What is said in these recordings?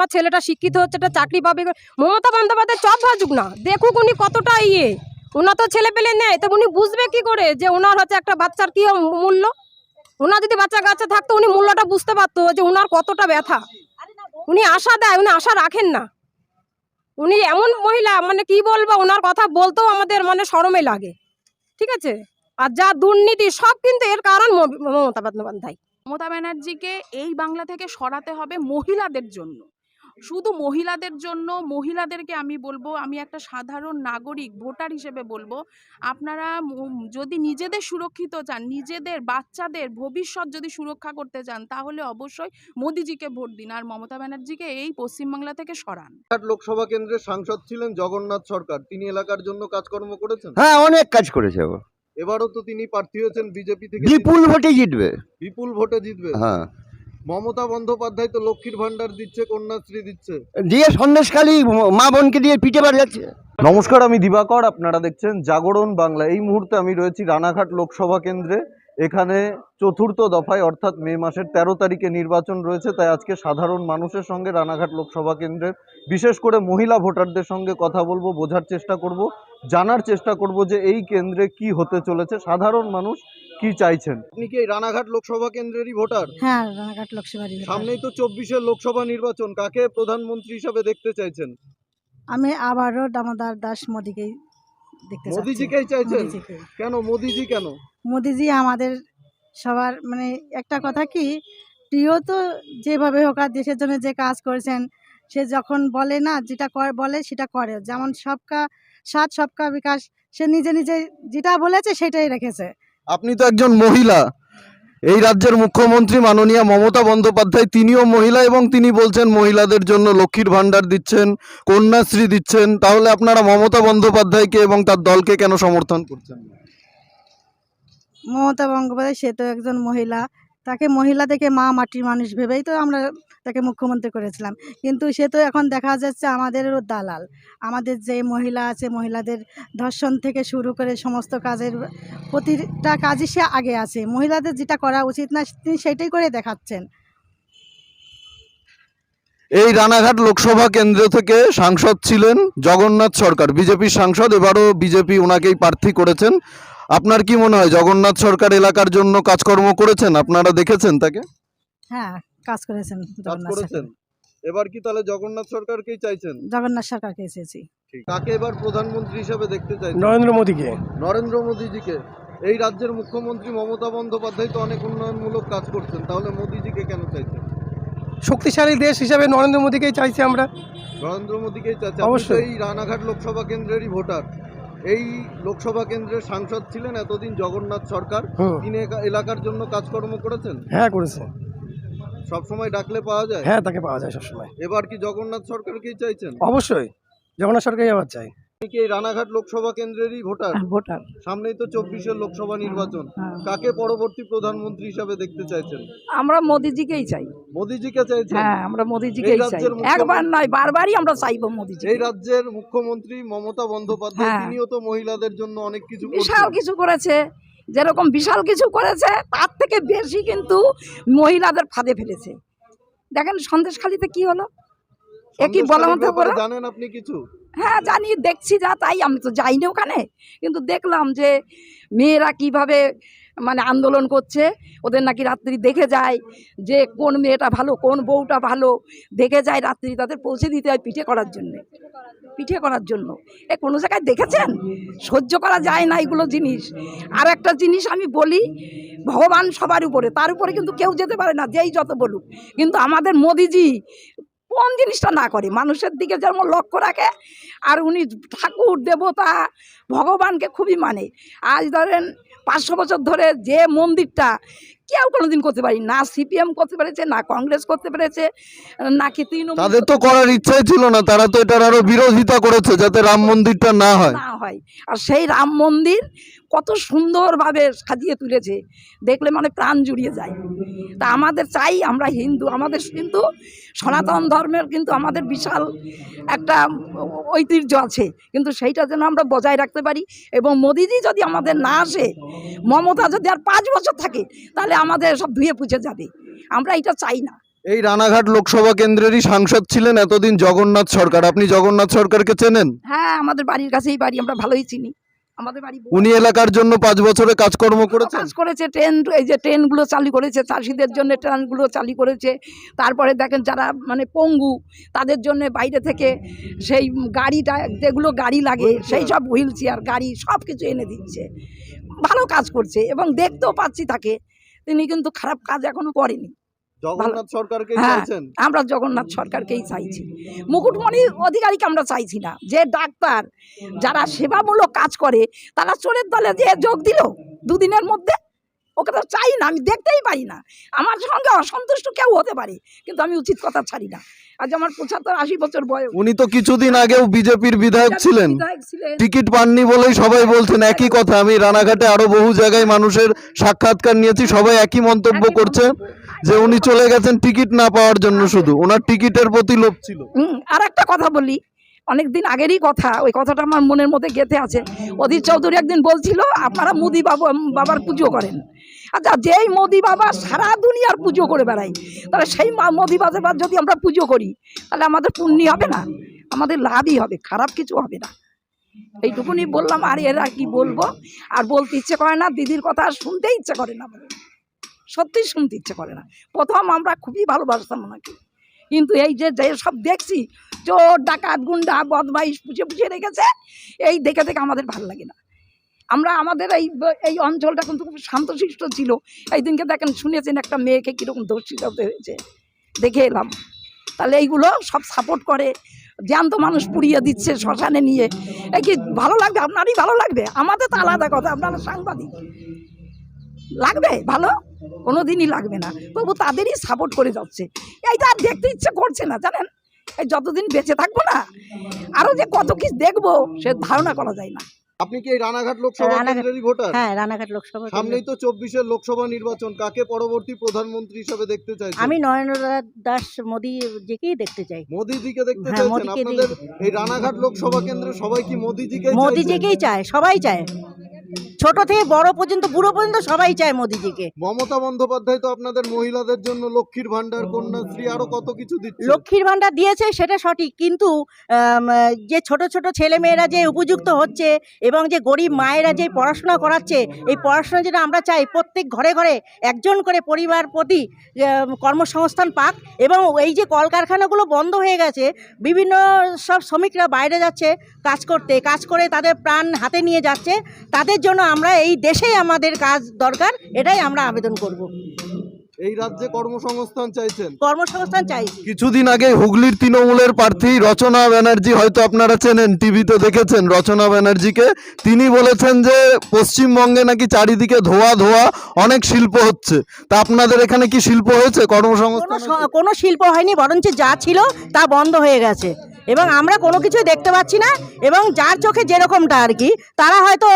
আমার ছেলেটা শিক্ষিত হচ্ছে, একটা চাকরি পাবে। মমতা বন্দ্যোপাধ্যায় চপ ভাজুক না। দেখুক উনি কতটা ইয়ে। ওনার তো ছেলে পেলে নেই তো উনি বুঝবে কি করে যে ওনার হচ্ছে একটা বাচ্চার কি মূল্য? ওনার যদি বাচ্চা কাচ্চা থাকতো, উনি মূল্যটা বুঝতে পারতো যে ওনার কতটা ব্যথা। উনি আশা দেয়, উনি আশা রাখেন না। উনি এমন মহিলা মানে কি বলব ওনার কথা বলতেও আমাদের মানে শরমে লাগে। ঠিক আছে? আর যা দুর্নীতি, সব কিন্তু এর কারণ মমতা বন্দ্যোপাধ্যায়। মমতা ব্যানার্জিকে এই বাংলা থেকে সরাতে হবে মহিলাদের জন্য। শুধু মহিলাদের জন্য মহিলাদেরকে আমি বলব আমি একটা সাধারণ নাগরিক ভোটার হিসেবে বলব আপনারা যদি নিজেদের সুরক্ষিত চান নিজেদের বাচ্চাদের ভবিষ্যৎ যদি সুরক্ষা করতে চান তাহলে অবশ্যই মোদিজিকে ভোট দিন। আর মমতা ব্যানার্জিকে এই পশ্চিমবাংলা থেকে সরান। লোকসভা কেন্দ্রের সাংসদ ছিলেন জগন্নাথ সরকার। তিনি এলাকার জন্য কাজকর্ম করেছেন? হ্যাঁ অনেক কাজ করেছে এবারও তো তিনি প্রার্থী হয়েছেন বিজেপি থেকে। বিপুল ভোটে জিতবে। বিপুল ভোটে জিতবে? হ্যাঁ। মমতা বন্দ্যোপাধ্যায় তো লক্ষ্মীর ভান্ডার দিচ্ছে কন্যাশ্রী দিচ্ছে। দিয়ে সন্দেশখালী মা বোনকে দিয়ে পিঠে বার যাচ্ছে। নমস্কার আমি দিবাকর আপনারা দেখছেন জাগরণ বাংলা। এই মুহূর্তে আমি রয়েছি রানাঘাট লোকসভা কেন্দ্রে। এখানে চতুর্থ দফায় অর্থাৎ মে মাসের তেরো তারিখে নির্বাচন রয়েছে তাই আজকে সাধারণ মানুষের সঙ্গে রানাঘাট লোকসভা কেন্দ্রের বিশেষ করে মহিলা ভোটারদের সঙ্গে কথা বলব বোঝার চেষ্টা করব। জানার চেষ্টা করব যে এই কেন্দ্রে কি হতে চলেছে। সাধারণ মানুষ কি চাইছেন? আপনি কি এই রানাঘাট লোকসভা কেন্দ্রেরই ভোটার? হ্যাঁ রানাঘাট লোকসভার সামনেই তো চব্বিশের লোকসভা নির্বাচন। কাকে প্রধানমন্ত্রী হিসাবে দেখতে চাইছেন? আমি আবারও দামোদর দাস মোদিকেই দেখতে চাচ্ছি। মোদিজিকেই চাইছেন? কেন? মোদিজি কেন? মোদিজি আমাদের সবার মানে একটা কথা কি প্রিয় তো যেভাবে হোক আর দেশের জন্য যে কাজ করেছেন সে যখন বলে না যেটা করে বলে সেটা করে। যেমন সবকা সাত সবকা বিকাশ সে নিজে নিজে যেটা বলেছে সেটাই রেখেছে। আপনি তো একজন মহিলা। এই রাজ্যের মুখ্যমন্ত্রী মাননীয় মমতা বন্দ্যোপাধ্যায় তিনিও মহিলা এবং তিনি বলছেন মহিলাদের জন্য লক্ষ্মীর ভান্ডার দিচ্ছেন কন্যাশ্রী দিচ্ছেন। তাহলে আপনারা মমতা বন্দ্যোপাধ্যায়কে এবং তার দলকে কেন সমর্থন করছেন মমতা বন্দ্যোপাধ্যায় সে তো একজন মহিলা। তাকে মহিলা থেকে মা মাটির মানুষ ভেবেই তো আমরা তাকে মুখ্যমন্ত্রী করেছিলাম। কিন্তু সে তো এখন দেখা যাচ্ছে আমাদেরও দালাল। আমাদের যে মহিলা আছে মহিলাদের ধর্ষণ থেকে শুরু করে সমস্ত কাজের প্রতিটা কাজই সে আগে আছে। মহিলাদের যেটা করা উচিত না তিনি সেটাই করে দেখাচ্ছেন। এই রানাঘাট লোকসভা কেন্দ্র থেকে সাংসদ ছিলেন জগন্নাথ সরকার। বিজেপির সাংসদ এবারও বিজেপি ওনাকেই প্রার্থী করেছেন। আপনার কি মনে হয় জগন্নাথ সরকার এলাকার জন্য কাজকর্ম করেছেন? আপনারা দেখেছেন তাকে? হ্যাঁ কাজ করেছেন জগন্নাথ করেছেন? এবার কি তাহলে জগন্নাথ সরকারকেই চাইছেন? জগন্নাথ সরকারকে এসেছি কাকে এবার প্রধানমন্ত্রী হিসাবে দেখতে চাইছেন? নরেন্দ্র মোদীকে। নরেন্দ্র মোদীজিকে। এই রাজ্যের মুখ্যমন্ত্রী মমতা বন্দ্যোপাধ্যায় তো অনেক উন্নয়নমূলক কাজ করছেন। তাহলে মোদীজিকে কেন চাইছেন? শক্তিশালী দেশ হিসাবে নরেন্দ্র মোদীকেই চাইছি আমরা। নরেন্দ্র মোদীকেই আপনি অবশ্যই। এই রানাঘাট লোকসভা কেন্দ্রেরই ভোটার। এই লোকসভা কেন্দ্রের সাংসদ ছিলেন এতদিন জগন্নাথ সরকার। তিনি এলাকার জন্য কাজকর্ম করেছেন? হ্যাঁ করেছে। সব সময় ডাকলে পাওয়া যায়? হ্যাঁ তাকে পাওয়া যায় সবসময়। এবার কি জগন্নাথ সরকারকেই চাইছেন? অবশ্যই জগন্নাথ সরকারই আবার চাই। আপনি কি এই রানাঘাট লোকসভা কেন্দ্রেরই ভোটার? ভোটার। সামনেই তো চব্বিশের লোকসভা নির্বাচন। কাকে পরবর্তী প্রধানমন্ত্রী হিসাবে দেখতে চাইছেন? আমরা মোদিজিকেই চাই। মোদীজিকে চাইছেন? হ্যাঁ আমরা মোদিজিকেই চাই। মুখ্যমন্ত্রী- একবার নয় বারবারই আমরা চাইব মোদিজি এই রাজ্যের মুখ্যমন্ত্রী মমতা বন্দ্যোপাধ্যায় হ্যাঁ। তিনিও তো মহিলাদের জন্য অনেক কিছু বিশাল কিছু করেছে। যেরকম বিশাল কিছু করেছে তার থেকে বেশি কিন্তু মহিলাদের ফাঁদে ফেলেছে। দেখেন সন্দেশখালিতে কি হলো? একই কি বলা মতো জানেন আপনি কিছু? হ্যাঁ জানি দেখছি যা তাই। আমি তো যাইনি ওখানে। কিন্তু দেখলাম যে মেয়েরা কীভাবে মানে আন্দোলন করছে, ওদের নাকি রাত্রি দেখে যায় যে কোন মেয়েটা ভালো, কোন বউটা ভালো। দেখে যায় রাত্রি তাদের পৌঁছে দিতে হয় পিঠে করার জন্য। পিঠে করার জন্য। এ কোনো জায়গায় দেখেছেন? সহ্য করা যায় না এগুলো জিনিস। আর একটা জিনিস আমি বলি, ভগবান সবার উপরে, তার উপরে কিন্তু কেউ যেতে পারে না, যেই যত বলুক। কিন্তু আমাদের মোদিজি কোন জিনিসটা না করে? মানুষের দিকে যেমন লক্ষ্য রাখে, আর উনি ঠাকুর, দেবতা, ভগবানকে খুবই মানে। আজ ধরেন পাঁচশো বছর ধরে যে মন্দিরটা কেউ কোনোদিন করতে পারি না সিপিএম করতে পেরেছে না কংগ্রেস করতে পেরেছে না কি তৃণমূল তাদের তো করার ইচ্ছাই ছিল না তারা তো এটার আরও বিরোধিতা করেছে যাতে রাম মন্দিরটা না হয়। না হয়। আর সেই রাম মন্দির কত সুন্দরভাবে সাজিয়ে তুলেছে। দেখলে মানে প্রাণ জুড়িয়ে যায়। তা আমাদের চাই আমরা হিন্দু আমাদের কিন্তু সনাতন ধর্মের কিন্তু আমাদের বিশাল একটা ঐতিহ্য আছে। কিন্তু সেইটা যেন আমরা বজায় রাখতে পারি এবং মোদিজি যদি আমাদের না আসে মমতা যদি আর পাঁচ বছর থাকে তাহলে আমাদের সব ধুয়ে পুছে যাবে। আমরা এটা চাই না। এই রানাঘাট লোকসভা কেন্দ্রেরই সাংসদ ছিলেন এতদিন জগন্নাথ সরকার। আপনি জগন্নাথ সরকারকে চেনেন? হ্যাঁ আমাদের বাড়ির কাছেই বাড়ি আমরা ভালোই চিনি। আমাদের বাড়ি উনি এলাকার জন্য পাঁচ বছরে কাজকর্ম করেছেন? কাজ করেছে ট্রেন এই যে ট্রেনগুলো চালু করেছে চাষিদের জন্য ট্রেনগুলো চালু করেছে। তারপরে দেখেন যারা মানে পঙ্গু তাদের জন্য বাইরে থেকে সেই গাড়িটা যেগুলো গাড়ি লাগে সেই সব হুইল চেয়ার গাড়ি সব কিছু এনে দিচ্ছে। ভালো কাজ করছে এবং দেখতেও পাচ্ছি তাকে। তিনি কিন্তু খারাপ কাজ এখনও করেনি। জগন্নাথ সরকারকে হ্যাঁ। চাইছেন? আমরা জগন্নাথ সরকারকেই চাইছি। মুকুটমণি অধিকারীকে আমরা চাইছি না। যে ডাক্তার যারা সেবামূলক কাজ করে তারা চোরের দলে যে যোগ দিল দুদিনের মধ্যে। ওকে তো চাই না আমি দেখতেই পারি না। আমার সঙ্গে অসন্তুষ্ট কেউ হতে পারে কিন্তু আমি উচিত কথা ছাড়ি না। আজ আমার পঁচাত্তর আশি বছর বয়স। উনি তো কিছুদিন আগেও বিজেপির বিধায়ক ছিলেন। টিকিট পাননি বলেই সবাই বলছেন একই কথা। আমি রানাঘাটে আরও বহু জায়গায় মানুষের সাক্ষাৎকার নিয়েছি সবাই একই মন্তব্য করছে। যে উনি চলে গেছেন টিকিট না পাওয়ার জন্য শুধু। ওনার টিকিটের প্রতি লোভ ছিল। আর একটা কথা বলি। অনেক দিন আগেরই কথা, ওই কথাটা আমার মনের মধ্যে গেঁথে আছে। অধীর চৌধুরী একদিন বলছিল, আপনারা মোদি বাবু, বাবার পুজো করেন। আচ্ছা যেই মোদি বাবা সারা দুনিয়ার পুজো করে বেড়াই তাহলে সেই মোদি বাবার যদি আমরা পুজো করি, তাহলে আমাদের পুণ্যি হবে না? আমাদের লাভই হবে, খারাপ কিছু হবে না। এইটুকুনি বললাম, আর এরা কি বলব? আর বলতে ইচ্ছে করে না, দিদির কথা শুনতে ইচ্ছে করে না আমার। সত্যি শুনতে ইচ্ছে করে না। প্রথম আমরা খুবই ভালোবাসতাম ওনাকে। কিন্তু এই যে যে সব দেখছি, চোর, ডাকাত, গুন্ডা, বদমাইশ পুষে পুষে রেখেছে, এই দেখে দেখে আমাদের ভালো লাগে না। আমরা আমাদের এই এই অঞ্চলটা কিন্তু খুব শান্তশিষ্ট ছিল। এই দিনকে দেখেন, শুনেছেন একটা মেয়েকে কীরকম হতে হয়েছে। দেখে এলাম। তাহলে এইগুলো সব সাপোর্ট করে, জ্যান্ত মানুষ পুড়িয়ে দিচ্ছে শ্মশানে নিয়ে। এই কি ভালো লাগবে? আপনারই ভালো লাগবে? আমাদের তো আলাদা কথা, আপনারা সাংবাদিক। লাগবে? ভালো? কোনো দিনই লাগবে না। তবু তাদেরই সাপোর্ট করে যাচ্ছে। এইটা আর দেখতে ইচ্ছে করছে না জানেন? এই যতদিন বেঁচে থাকব না আরও যে কত কিছু দেখব সে ধারণা করা যায় না। আপনি কি রানাঘাট লোকসভা কেন্দ্রেরই ভোটার? হ্যাঁ রানাঘাট লোকসভা সামনেই তো চব্বিশের লোকসভা নির্বাচন কাকে পরবর্তী প্রধানমন্ত্রী হিসেবে দেখতে চাইছেন? আমি নরেন্দ্র দাস মোদী জিকেই দেখতে চাই। মোদিজিকে দেখতে হ্যাঁ, চাইছেন? আপনাদের এই রানাঘাট লোকসভা কেন্দ্রে সবাই কি মোদিজিকে মোদিজিকেই চায় সবাই চায়। ছোট থেকে বড় পর্যন্ত বুড়ো পর্যন্ত সবাই চায় মোদিজিকে। মমতা বন্দ্যোপাধ্যায় তো আপনাদের মহিলাদের জন্য লক্ষ্মীর ভান্ডার কন্যাশ্রী আরও কত কিছু দিচ্ছে। লক্ষ্মীর ভান্ডার দিয়েছে সেটা সঠিক কিন্তু যে ছোট ছোট ছেলে মেয়েরা যে উপযুক্ত হচ্ছে এবং যে গরিব মায়েরা যে পড়াশোনা করাচ্ছে এই পড়াশোনা যেটা আমরা চাই প্রত্যেক ঘরে ঘরে একজন করে পরিবার প্রতি কর্মসংস্থান পাক এবং এই যে কলকারখানাগুলো বন্ধ হয়ে গেছে বিভিন্ন সব শ্রমিকরা বাইরে যাচ্ছে কাজ করতে কাজ করে তাদের প্রাণ হাতে নিয়ে যাচ্ছে তাদের জন্য আমরা এই দেশেই আমাদের কাজ দরকার এটাই আমরা আবেদন করব। এই রাজ্যে কর্মসংস্থান চাইছেন? কর্মসংস্থান চাই কিছুদিন আগে হুগলির তৃণমূলের প্রার্থী রচনা ব্যানার্জি হয়তো আপনারা চেনেন টিভিতে দেখেছেন রচনা ব্যানার্জিকে। তিনি বলেছেন যে পশ্চিমবঙ্গে নাকি চারিদিকে ধোয়া ধোয়া অনেক শিল্প হচ্ছে। তা আপনাদের এখানে কি শিল্প হয়েছে কর্মসংস্থান কোনো শিল্প হয়নি বরঞ্চ যা ছিল তা বন্ধ হয়ে গেছে। এবং আমরা কোনো কিছুই দেখতে পাচ্ছি না এবং যার চোখে যেরকমটা আর কি, তারা হয়তো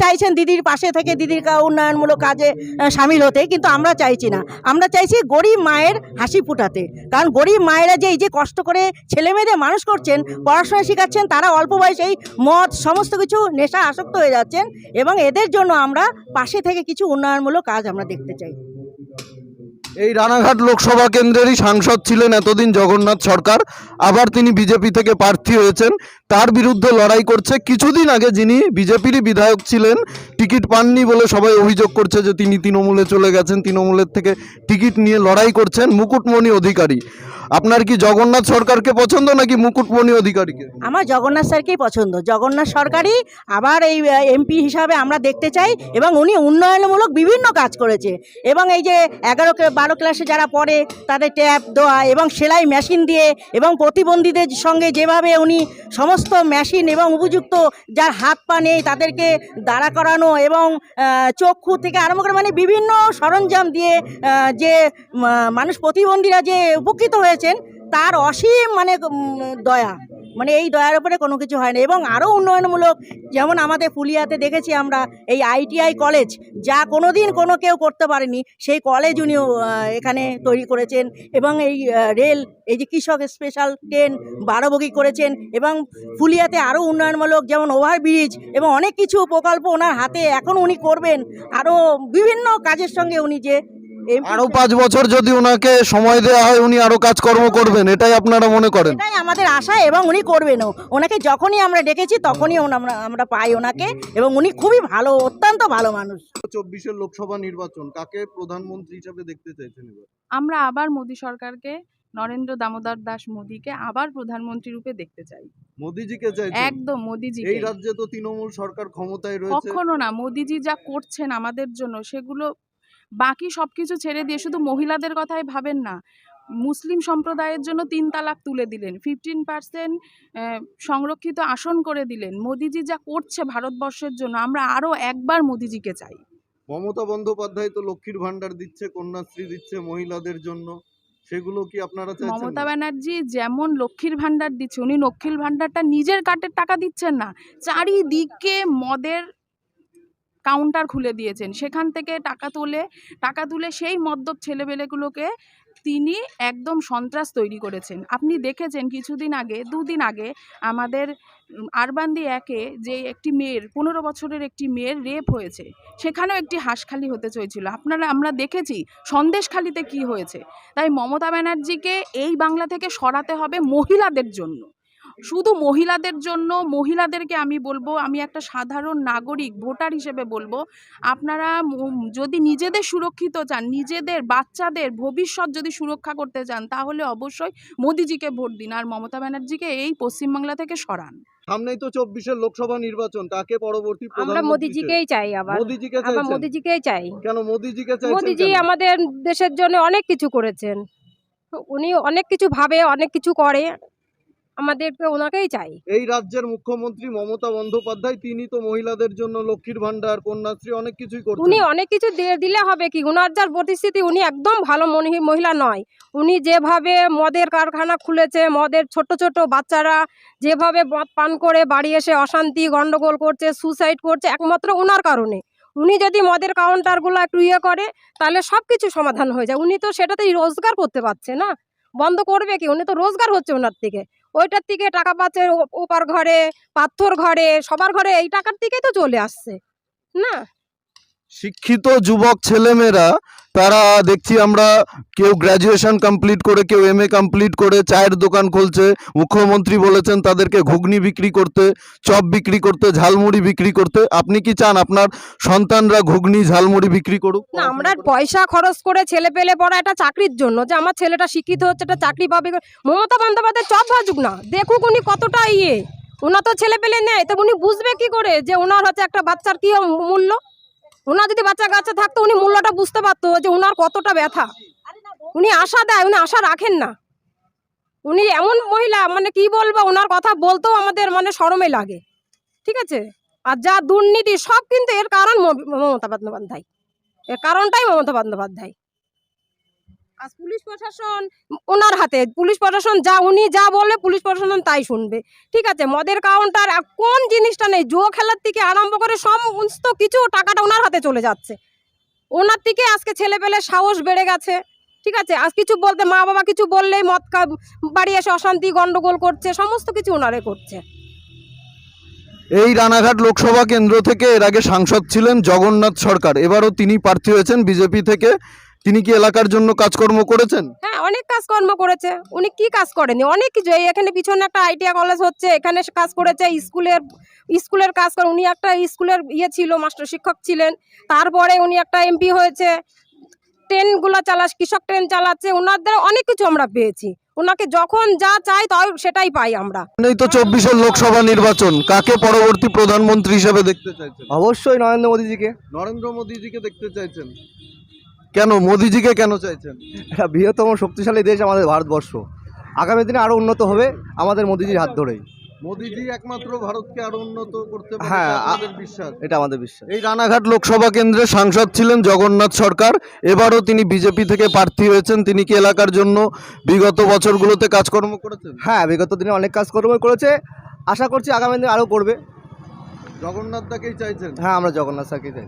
চাইছেন দিদির পাশে থেকে দিদির উন্নয়নমূলক কাজে সামিল হতে, কিন্তু আমরা চাইছি না। আমরা চাইছি গরিব মায়ের হাসি ফুটাতে। কারণ গরিব মায়েরা যে এই যে কষ্ট করে ছেলে মেয়েদের মানুষ করছেন, পড়াশোনা শেখাচ্ছেন, তারা অল্প বয়সেই মদ, সমস্ত কিছু নেশা আসক্ত হয়ে যাচ্ছেন এবং এদের জন্য আমরা পাশে থেকে কিছু উন্নয়নমূলক কাজ আমরা দেখতে চাই। এই রানাঘাট লোকসভা কেন্দ্রেরই সাংসদ ছিলেন এতদিন জগন্নাথ সরকার। আবার তিনি বিজেপি থেকে প্রার্থী হয়েছেন। তার বিরুদ্ধে লড়াই করছে। কিছুদিন আগে যিনি বিজেপিরই বিধায়ক ছিলেন, টিকিট পাননি বলে সবাই অভিযোগ করছে যে তিনি তৃণমূলে চলে গেছেন, তৃণমূলের থেকে টিকিট নিয়ে লড়াই করছেন মুকুটমণি অধিকারী। আপনার কি জগন্নাথ সরকারকে পছন্দ নাকি মুকুটমণি অধিকারীকে? আমার জগন্নাথ স্যারকেই পছন্দ। জগন্নাথ সরকারই আবার এই এমপি হিসাবে আমরা দেখতে চাই এবং উনি উন্নয়নমূলক বিভিন্ন কাজ করেছে। এবং এই যে এগারো বারো ক্লাসে যারা পড়ে, তাদের ট্যাপ দেওয়া এবং সেলাই মেশিন দিয়ে এবং প্রতিবন্ধীদের সঙ্গে যেভাবে উনি সমস্ত মেশিন এবং উপযুক্ত যার হাত পা নেই তাদেরকে দাঁড়া করানো এবং চক্ষু থেকে আরম্ভ করে মানে বিভিন্ন সরঞ্জাম দিয়ে যে মানুষ প্রতিবন্ধীরা যে উপকৃত হয়েছেন তার অসীম মানে দয়া। মানে এই দয়ার উপরে কোনো কিছু হয় না। এবং আরও উন্নয়নমূলক, যেমন আমাদের ফুলিয়াতে দেখেছি আমরা, এই আইটিআই কলেজ, যা কোনো দিন কোনো কেউ করতে পারেনি, সেই কলেজ উনি এখানে তৈরি করেছেন। এবং এই রেল, এই যে কৃষক স্পেশাল ট্রেন বারোবগি করেছেন। এবং ফুলিয়াতে আরও উন্নয়নমূলক, যেমন ওভারব্রিজ এবং অনেক কিছু প্রকল্প ওনার হাতে এখন উনি করবেন। আরও বিভিন্ন কাজের সঙ্গে উনি যে আরও পাঁচ বছর যদি ওনাকে সময় দেওয়া হয় উনি আরও কাজকর্ম করবেন এটাই আপনারা মনে করেন? এটাই আমাদের আশা এবং উনি করবেনও। ওনাকে যখনই আমরা ডেকেছি তখনই ওনা- আমরা আমরা পাই ওনাকে এবং উনি খুবই ভালো অত্যন্ত ভালো মানুষ। চব্বিশের লোকসভা নির্বাচন কাকে প্রধানমন্ত্রী হিসেবে দেখতে চাইছেন আমরা আবার মোদী সরকারকে নরেন্দ্র দামোদর দাস মোদীকে আবার প্রধানমন্ত্রী রূপে দেখতে চাই। মোদিজিকে চাইছেন? একদম মোদিজিকে এই রাজ্যে তো তৃণমূল সরকার ক্ষমতায় রয়েছে। কখনো না মোদিজি যা করছেন আমাদের জন্য সেগুলো বাকি সব কিছু ছেড়ে দিয়ে শুধু মহিলাদের কথাই ভাবেন না। মুসলিম সম্প্রদায়ের জন্য তিন তালাক তুলে দিলেন। ফিফটিন পার্সেন্ট সংরক্ষিত আসন করে দিলেন। মোদিজি যা করছে ভারতবর্ষের জন্য আমরা আরও একবার মোদিজিকে চাই। মমতা বন্দ্যোপাধ্যায় তো লক্ষ্মীর ভান্ডার দিচ্ছে কন্যাশ্রী দিচ্ছে মহিলাদের জন্য। সেগুলো কি আপনারা চাইছেন মমতা? ব্যানার্জি যেমন লক্ষ্মীর ভাণ্ডার দিচ্ছে উনি লক্ষ্মীর ভাণ্ডারটা নিজের কাটের টাকা দিচ্ছেন না। চারিদিকে মদের কাউন্টার খুলে দিয়েছেন। সেখান থেকে টাকা তুলে টাকা তুলে সেই মদ্যপ ছেলেবেলেগুলোকে তিনি একদম সন্ত্রাস তৈরি করেছেন। আপনি দেখেছেন কিছুদিন আগে, দুদিন আগে আমাদের আরবান্দি একে যে একটি মেয়ের, পনেরো বছরের একটি মেয়ের রেপ হয়েছে, সেখানেও একটি হাঁসখালি হতে চলেছিল। আপনারা, আমরা দেখেছি সন্দেশখালিতে কি হয়েছে। তাই মমতা ব্যানার্জিকে এই বাংলা থেকে সরাতে হবে মহিলাদের জন্য। শুধু মহিলাদের জন্য মহিলাদেরকে আমি বলব আমি একটা সাধারণ নাগরিক ভোটার হিসেবে বলব আপনারা যদি নিজেদের সুরক্ষিত চান নিজেদের বাচ্চাদের ভবিষ্যৎ যদি সুরক্ষা করতে চান তাহলে অবশ্যই মোদিজিকে ভোট দিন আর মমতা ব্যানার্জিকে এই পশ্চিমবাংলা থেকে সরান। সামনেই তো চব্বিশের লোকসভা নির্বাচন কাকে পরবর্তী আমরা মোদিজিকেই চাই আবার। মোদিজিকে মোদিজিকেই চাই। কেন মোদিজিকে চাইছেন মোদিজি আমাদের দেশের জন্য অনেক কিছু করেছেন। উনি অনেক কিছু ভাবে অনেক কিছু করে। আমাদেরকে ওনাকেই চাই। এই রাজ্যের মুখ্যমন্ত্রী মমতা বন্দ্যোপাধ্যায় তিনি তো মহিলাদের জন্য লক্ষ্মীর ভান্ডার কন্যাশ্রী অনেক কিছুই করছেন। উনি অনেক কিছু দিয়ে দিলে হবে কি? ওনার যার পরিস্থিতি উনি একদম ভালো মনি- মহিলা নয়। উনি যেভাবে মদের কারখানা খুলেছে মদের ছোট ছোট বাচ্চারা যেভাবে মদ পান করে বাড়ি এসে অশান্তি গন্ডগোল করছে সুসাইড করছে একমাত্র ওনার কারণে। উনি যদি মদের কাউন্টারগুলো একটু ইয়ে করে তাহলে সব কিছু সমাধান হয়ে যায়। উনি তো সেটাতেই রোজগার করতে পারছে না। বন্ধ করবে কি? উনি তো রোজগার হচ্ছে ওনার থেকে। ওইটার থেকে টাকা পাচ্ছে ওপার ঘরে, পাথর ঘরে, সবার ঘরে এই টাকার দিকেই তো চলে আসছে, না? শিক্ষিত যুবক ছেলেমেয়েরা, তারা দেখছি আমরা কেউ গ্র্যাজুয়েশন কমপ্লিট করে, কেউ এম কমপ্লিট করে, চায়ের দোকান খুলছে, মুখ্যমন্ত্রী বলেছেন তাদেরকে ঘুগনি বিক্রি করতে, চপ বিক্রি করতে, ঝালমুড়ি বিক্রি করতে। আপনি কি চান আপনার সন্তানরা ঘুগনি, ঝালমুড়ি বিক্রি করুক? আমরা পয়সা খরচ করে ছেলে পেলে পড়া এটা চাকরির জন্য, যে আমার ছেলেটা শিক্ষিত হচ্ছে এটা চাকরি পাবে। মমতা বন্দ্যোপাধ্যায় চপ ভাজুক না, দেখুক উনি কতটা ইয়ে। ওনার তো ছেলে পেলে নেয় তো উনি বুঝবে কি করে যে ওনার হচ্ছে একটা বাচ্চার কি মূল্য? ওনার যদি বাচ্চা কাচ্চা থাকতো, উনি মূল্যটা বুঝতে পারতো যে ওনার কতটা ব্যথা। উনি আশা দেয়, উনি আশা রাখেন না। উনি এমন মহিলা মানে কি বলব ওনার কথা বলতেও আমাদের মানে সরমে লাগে। ঠিক আছে? আর যা দুর্নীতি, সব কিন্তু এর কারণ মমতা বন্দ্যোপাধ্যায়। এর কারণটাই মমতা বন্দ্যোপাধ্যায়। আজ পুলিশ প্রশাসন ওনার হাতে, পুলিশ প্রশাসন যা, উনি যা বলবে, পুলিশ প্রশাসন তাই শুনবে। ঠিক আছে, মদের কাউন্টার কোন জিনিসটা নেই, জুয়ো খেলার থেকে আরম্ভ করে সমস্ত কিছু টাকাটা ওনার হাতে চলে যাচ্ছে। ওনার থেকে আজকে ছেলে পেলে সাহস বেড়ে গেছে। ঠিক আছে, আজ কিছু বলতে, মা বাবা কিছু বললেই মদ বাড়ি এসে অশান্তি, গন্ডগোল করছে, সমস্ত কিছু ওনারে করছে। এই রানাঘাট লোকসভা কেন্দ্র থেকে এর আগে সাংসদ ছিলেন জগন্নাথ সরকার। এবারও তিনি প্রার্থী হয়েছেন বিজেপি থেকে। তিনি কি এলাকার জন্য কাজকর্ম করেছেন? হ্যাঁ অনেক কাজকর্ম করেছে। উনি কি কাজ করেনি অনেক কিছু। এই এখানে পিছনে একটা আইটিআই কলেজ হচ্ছে এখানে কাজ করেছে স্কুলের স্কুলের কাজ করে। উনি একটা স্কুলের ইয়ে ছিল মাস্টার শিক্ষক ছিলেন। তারপরে উনি একটা এমপি হয়েছে। ট্রেনগুলো চালাস কৃষক ট্রেন চালাচ্ছে। ওনাদের অনেক কিছু আমরা পেয়েছি। ওনাকে যখন যা চাই তাই সেটাই পাই আমরা। এই তো চব্বিশের লোকসভা নির্বাচন। কাকে পরবর্তী প্রধানমন্ত্রী হিসেবে দেখতে চাইছেন? অবশ্যই নরেন্দ্র মোদীজিকে। নরেন্দ্র মোদীজিকে দেখতে চাইছেন? কেন মোদিজিকে কেন চাইছেন? একটা বৃহত্তম শক্তিশালী দেশ আমাদের ভারতবর্ষ। আগামী দিনে আরও উন্নত হবে আমাদের মোদীজির হাত ধরেই। মোদিজি একমাত্র ভারতকে আরও উন্নত করতে হ্যাঁ, এটা আ- আপনাদের বিশ্বাস। এটা আমাদের বিশ্বাস। এই রানাঘাট লোকসভা কেন্দ্রে সাংসদ ছিলেন জগন্নাথ সরকার। এবারও তিনি বিজেপি থেকে প্রার্থী হয়েছেন। তিনি কি এলাকার জন্য বিগত বছরগুলোতে কাজকর্ম করেছেন? হ্যাঁ বিগত দিনে অনেক কাজকর্ম করেছে। আশা করছি আগামী দিনে আরও করবে। জগন্নাথ দাকেই চাইছেন? হ্যাঁ আমরা জগন্নাথ স্যারকে চাই